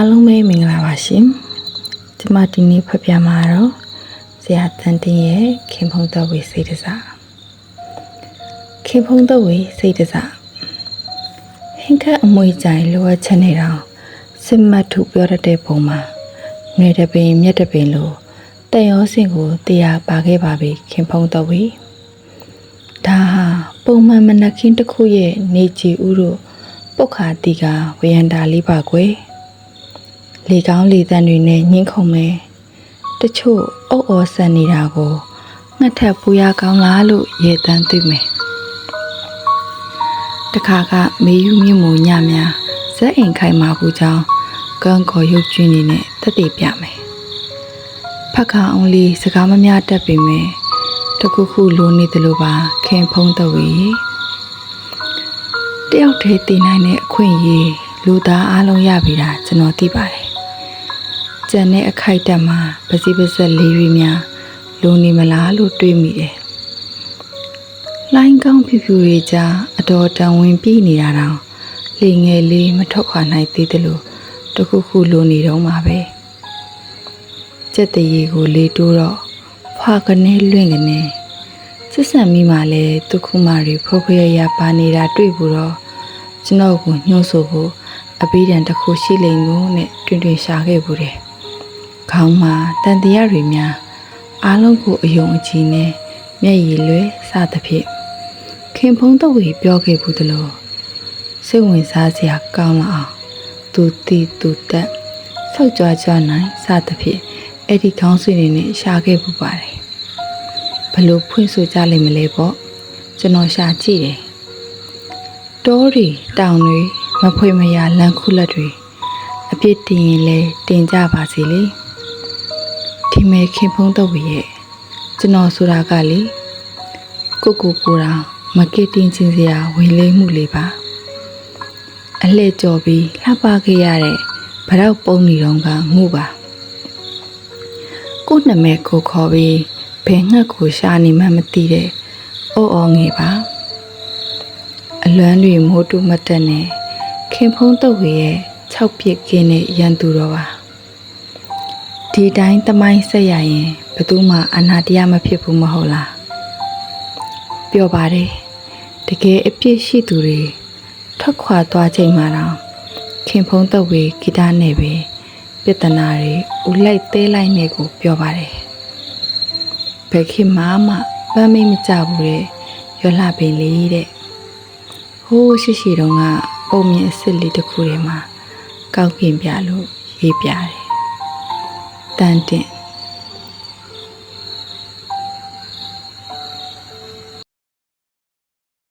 အားလုံးပဲမင်္ဂလာပါရှင်ကျမဒီနေ့ဖတ်ပြမှာတော့ဆရာတန်တင်ရဲ့ခင်ဖုံးတော်ဝေစိတ်တစားခင်ဖုံးတော်ဝေစိတ်တစားဟင်ခတ်အမွေကြိုင်လိုအပ်ချက်နေတော့စစ်မှတ်ထုပြောတတ်တဲ့ပုံမှာຫນွေတပင်မြက်တပင်လိုတက်ရောစင်ကိုတရားပါခဲ့ပါပြီခင်ဖုံးတော်ဝေဒါဟာပုံမှန်မနက်ခင်းတစ်ခုရဲ့နေကြည်ဥတို့ပုတ်ခါတီကဝေယန္တာလေးပါကွယ် လေကောင်းလေသန့်တွေနဲ့ညှင်းခုန်မယ်တချို့အုပ်အော်ဆန်နေတာကိုငှက်ထက်ပူရကောင်းလားလို့ရေတန်းသိမယ်တခါကမေယူမြင့်မူညများဇက်အိမ်ခိုင်မာဘူးကြောင်းကန်းခေါ်ရုပ်ကျွင်းနေနဲ့တက်တည်ပြမယ်ဖက်ခါအောင်လေးစကားမများတတ်ပေမဲ့တခုခုလိုနေတယ်လို့ပါခင်ဖုံးတော့ဝေတယောက်တည်းတည်နိုင်တဲ့အခွင့်အရေးလူသားအားလုံးရပြီတာကျွန်တော်သိပါတယ် ကျန်တဲ့အခိုက်အတန့်မှာပစီပဆက်လေးတွေများလိုနေမလားလို့တွေးမိတယ်လိုင်းကောင်းဖြူဖြူတွေကြားအတော်တန်ဝင်ပြေးနေတာတောင်လေငယ်လေးမထွက်ခွာနိုင်သေးတယ်လို့တခုခုလိုနေတော့မှာပဲစက်တရေကိုလေတိုးတော့ဖွာကနေလွင့်ကနေစစ်ဆန်မိမှလဲဒုက္ခမာတွေဖောဖေရရပါနေတာတွေ့ဘူးတော့ကျွန်တော်ကိုညှို့ဆိုဖို့အပိဒံတစ်ခုရှိလိမ့်မို့နဲ့တွင်တွင်ရှာခဲ့ဘူးတယ် ခေါင်းမှာတန်တရားတွေများအားလုံးကိုအယုံအကြည်နဲ့မျက်ရည်လွဲစသဖြင့်ခင်ဖုံးတော့ဝေပြောခဲ့ဘူးတလို့စိတ်ဝင်စားစရာကောင်းလာအောင်သူတီသူတက်ဆောက်ကြွားကြွားနိုင်စသဖြင့်အဲ့ဒီခေါင်းစဉ်တွေနဲ့ရှာခဲ့ပူပါတယ်ဘလို့ဖွင့်ဆိုကြလိမ့်မလဲပေါ့ကျွန်တော်ရှာကြည့်တယ်တောတွေတောင်တွေမဖွေမရလမ်းခုလက်တွေအပြစ်တင်ရင်လဲတင်ကြပါစေလေ ဒီမဲခင်ဖုံးတော့ဝရဲ့ကျွန်တော်ဆိုတာကလေကိုကိုကိုတာမကက်တင်ချင်းစရာဝင်လေးမှုလေးပါအလှည့်ကြော်ပြီးလှပခဲ့ရတဲ့ဗရောက်ပုံနေတော့ကမှုပါကိုနမဲကိုခေါ်ပြီးဘယ်ငှက်ကိုရှာနေမှမသိတဲ့အော်အော်ငယ်ပါအလွမ်းတွေမိုးတူမတက်နဲ့ခင်ဖုံးတော့ဝရဲ့6ပြစ်ကင်းတဲ့ရန်သူတော်ပါ ဒီတိုင်းတမိုင်းဆက်ရရင်ဘယ်သူမှအနာတရားမဖြစ်ဘူးမဟုတ်လားပြောပါတယ်တကယ်အပြစ်ရှိသူတွေထွက်ခွာသွားချိန်မှာတော့ခင်ဖုံးတော့ဝေဂီတနဲ့ပဲပြဿနာတွေဦးလိုက်သေးလိုက်နဲ့ကိုပြောပါတယ်ဘယ်ခင်မှမပန်းမိတ်မကြဘူးတဲ့ရွလှပင်လေးတဲ့ဟိုးရှိရှိတုန်းကပုံမြင်အစ်စ်လေးတစ်ခုထဲမှာကောက်ကင်ပြလို့ရေးပြတယ် တန်တင်